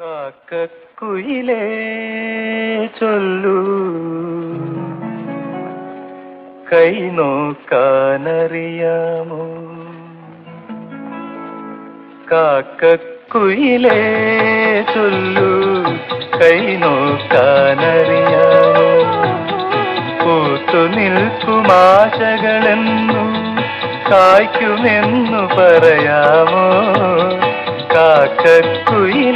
കാക്കക്കുയിലേ ചൊല്ലു. കൈ നോക്കാനറിയാമോ? കാക്കക്കുയിലേ ചൊല്ലു. കൈ നോക്കാനറിയാമോ? പൂത്തു നിൽക്കുമാശകളെന്നു കായ്ക്കുമെന്നു പറയാമോ? കാക്കക്കുയിലേ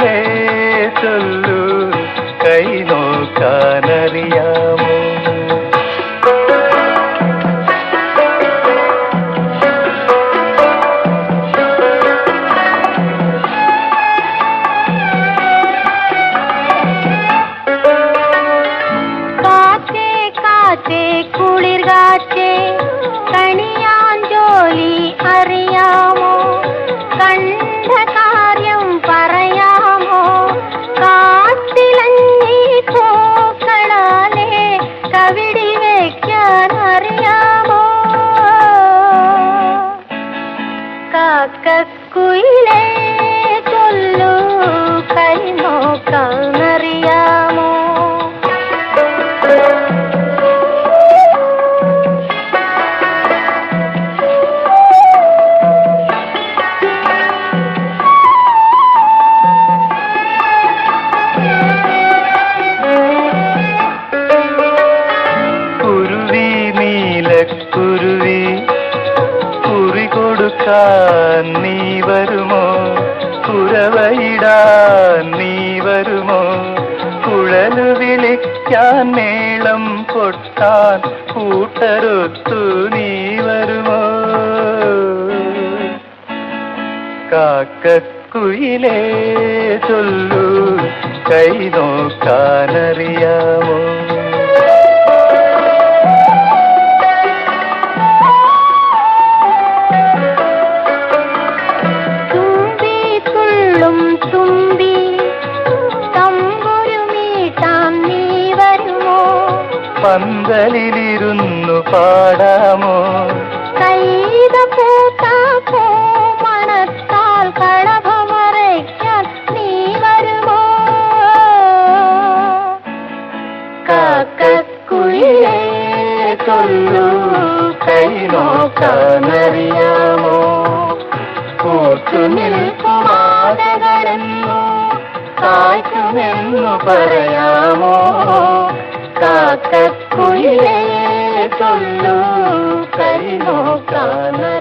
കൊടുക്കാൻ നീ വരുമോ? കുരവയിടാൻ നീ വരുമോ? കുഴലു വിളിക്കാൻ മേളം കൊട്ടാൻ കൂട്ടരുത്തു നീ വരുമോ? കാക്കക്കുയിലേ ചൊല്ലു കൈ നോക്കാനറിയാമോ? പന്തലിലിരുന്നു പാടാമോ? ചൊല്ലൂ കൈ നോക്കാനറിയാമോ? കൂത്തു നിൽക്കുമാതകളെന്നു കായ്ക്കുമെന്നു പറയാമോ? കാക്കക്കുയിലേ ചൊല്ലൂ കൈ നോക്കാനറിയാമോ